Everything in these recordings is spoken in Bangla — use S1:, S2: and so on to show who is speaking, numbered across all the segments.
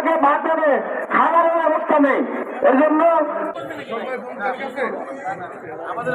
S1: থেকে বাদ দেবে। খাবারের ব্যবস্থা নেই। এই জন্য
S2: আমাদের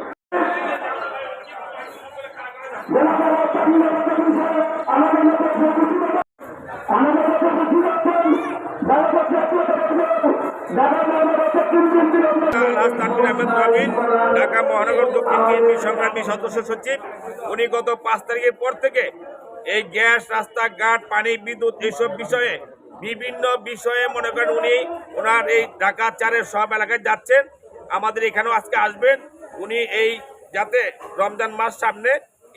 S1: ঢাকা মহানগর
S3: দক্ষিণ বিএনপি সংগ্রামী সদস্য সচিব, উনি গত পাঁচ তারিখের পর থেকে এই গ্যাস, রাস্তাঘাট, পানি, বিদ্যুৎ এইসব বিষয়ে বিভিন্ন বিষয়ে মনে করেন উনি ওনার এই ঢাকা চারের সব এলাকায় যাচ্ছেন। আমাদের এখানেও আজকে আসবেন। উনি এই যাতে রমজান মাস সামনে,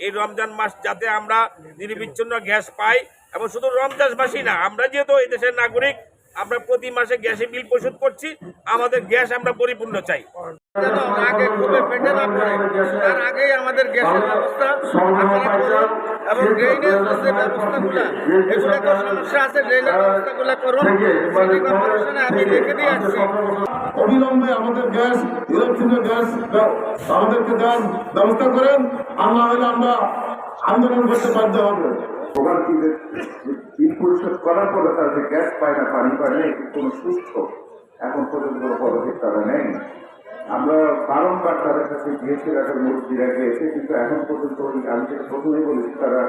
S3: এই রমজান মাস যাতে আমরা নির্বিচ্ছিন্ন গ্যাস পাই এবং শুধু রমজান মাসই না, আমরা যেহেতু এই দেশের নাগরিক আমরা প্রতি মাসে গ্যাসের বিল পরিশোধ করছি, আমাদের গ্যাস আমরা পরিপূর্ণ চাই।
S2: যেন আগে খুবই পেটে তার আগেই আমাদের গ্যাসের ব্যবস্থা করুন এবং ড্রেনেজ যে ব্যবস্থাগুলো সমস্যা আছে ড্রেনেজ ব্যবস্থাগুলো করুন। সিটি কর্পোরেশনে আমি লিখে দিয়ে আসছি।
S4: অবিলম্বে আমাদের গ্যাস, ইলেকট্রিকের গ্যাস আমাদেরকে দেওয়ার ব্যবস্থা করেন না হলে আমরা আন্দোলন করতে বাধ্য হবে।
S5: পরিশোধ করার পরে তারা যে গ্যাস পায় না, পানি পায় না কোনো সুস্থ এখন পর্যন্ত কোনো পদক্ষেপ তারা নেয়নি। আমরা বারংবার তাদের কাছে গিয়েছি রাখার মুরব্বীরা গিয়েছে, কিন্তু এখন পর্যন্ত ওই আমি যেটা প্রথমেই বলেছি, তারা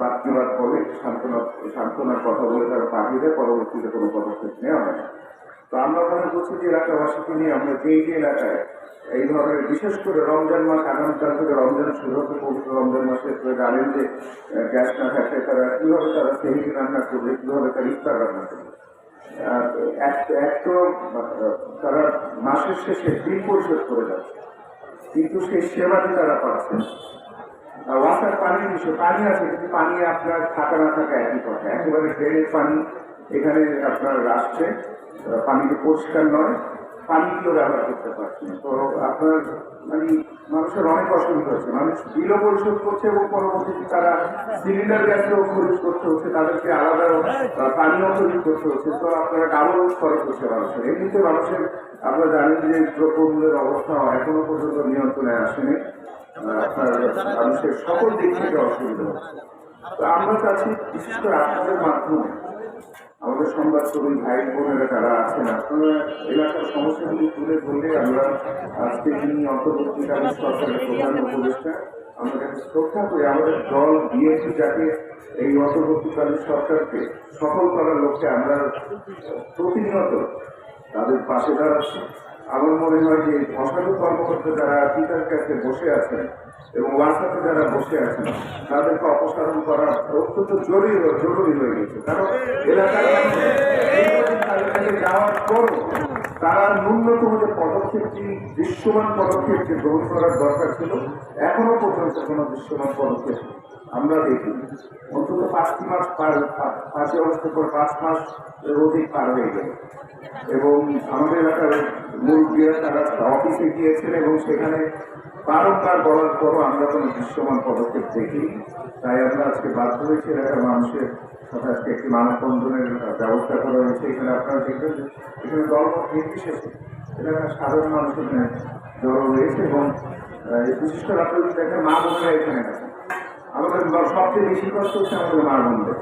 S5: বাদ বলে সান্ত্বনা, সান্ত্বনার কথা বলে তারা পাঠিয়ে দেয়, পরবর্তীতে কোনো পদক্ষেপ নেওয়া হয় না। তো আমরা মনে করছি যে এলাকাবাসীকে নিয়ে আমরা যেই যে এলাকায় এই ধরনের, বিশেষ করে রমজান মাস আগামীকাল থেকে রমজান শুরু হতে পবিত্র রমজান মাসে জানেন যে গ্যাস না থাকে, তারা কীভাবে তারা সেহিদি রান্না করবে, কীভাবে তারা ইফতার রান্না করবে এক তো তারা মাসের শেষে বিল পরিশোধ করে যাচ্ছে, কিন্তু সেই সেবাটি তারা পাচ্ছে। আর ওয়াটার পানির বিষয় পানি আছে, কিন্তু পানি আপনার থাকা না থাকা একই কথা, একেবারে ড্রেনের পানি এখানে আপনার আসছে পানিটি পরিষ্কার নয় পানিগুলো ব্যবহার করতে পারছে না। তো আপনার মানে মানুষের অনেক অসুবিধা হচ্ছে। মানুষ বিলও পরিশোধ করছে এবং পরবর্তীতে তারা সিলিন্ডার গ্যাসও খরিদ করতে হচ্ছে তাদেরকে আলাদা আহ, পানীয় খরিদ করতে হচ্ছে। তো আপনারা ডাবল খরচ হচ্ছে মানুষের। এমনিতে মানুষের আপনারা জানেন যে দ্রব্যমূল্যের অবস্থা এখনও পর্যন্ত নিয়ন্ত্রণে আসেনি। মানুষের সকল দিক থেকে অসুবিধা হচ্ছে। তো আমরা চাচ্ছি বিশেষ করে আপনাদের মাধ্যমে আমাদের সংবাদ কর্মী ভাই বোনেরা যারা আছেন, আপনারা এলাকার সমস্যাগুলি তুলে ধরলে আমরা আজকে যিনি অন্তর্বর্তীকালীন সরকারের প্রধান উপদেষ্টা আমরা তাকে শ্রদ্ধা করি আমাদের দল, বিএনপি যাকে এই অন্তর্বর্তীকালীন সরকারকে সফল করার লক্ষ্যে আমরা প্রতিনিয়ত তাদের পাশে দাঁড়াচ্ছি। আমার মনে হয় যে অসাধু কর্মকর্তা যারা পিতার কাছে বসে আছেন এবং ওয়াটসঅ্যাপে যারা বসে আছেন, তাদেরকে অপসারণ করা অত্যন্ত জরুরি জরুরি হয়ে গেছে। কারণ এলাকার মানুষ দীর্ঘদিন তাদের কাছে যাওয়ার পর তারা ন্যূনতম যে পদক্ষেপটি দৃশ্যমান পদক্ষেপ যে গ্রহণ করার দরকার ছিল, এখনও পর্যন্ত কোনো দৃশ্যমান পদক্ষেপ আমরা দেখি অন্তত পাঁচটি মাস পার পাঁচই অবস্থা পর পাঁচ মাস অধিক পার হয়ে গেল। এবং আমাদের এলাকার মুরব্বীরা তারা অফিসে গিয়েছেন এবং সেখানে বারংবার বলার পরও আমরা কোনো দৃশ্যমান পদক্ষেপ দেখিনি। তাই আমরা আজকে বাধ্য হয়েছি এলাকার মানুষের সাথে আজকে একটি মানববন্ধনের ব্যবস্থা করা হয়েছে। এখানে আপনারা দেখবেন এখানে দলমত নির্বিশেষে এলাকার সাধারণ মানুষ এখানে জড়ো হয়েছে এবং এই বিশেষ করে আপনারা যদি দেখেন মা বোনেরা এখানে আছেন আমাদের সবচেয়ে বেশি কষ্ট হচ্ছে আমাদের মা বোনদের।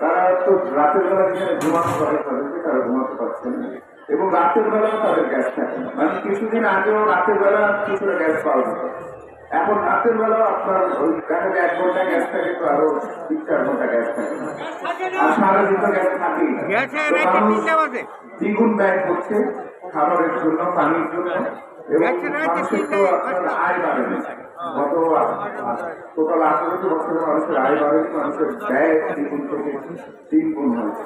S5: তারা তো রাতের বেলা যেখানে ঘুমাতে পারে তাদেরকে তারা ঘুমাতে পারছেন না। এবং রাতের বেলাও তাদের গ্যাস থাকে মানে কিছুদিন আগেও রাতের বেলা কিছুটা গ্যাস পাওয়া যেত? এখন রাতের বেলাও আপনার ওই দেখা যায় এক ঘণ্টা গ্যাস থাকে তো আরও তিন চার ঘণ্টা গ্যাস থাকে না। আর সারাদিন তো গ্যাস থাকেই দ্বিগুণ ব্যয় করছে। খাবারের জন্য পানির জন্য এবং আপনার আয় বাড়ে গত টোটাল আঠারোটি বছরের মানুষের আয় বাড়েনি মানুষের ব্যয় দ্বিগুণ থেকে তিন গুণ হয়েছে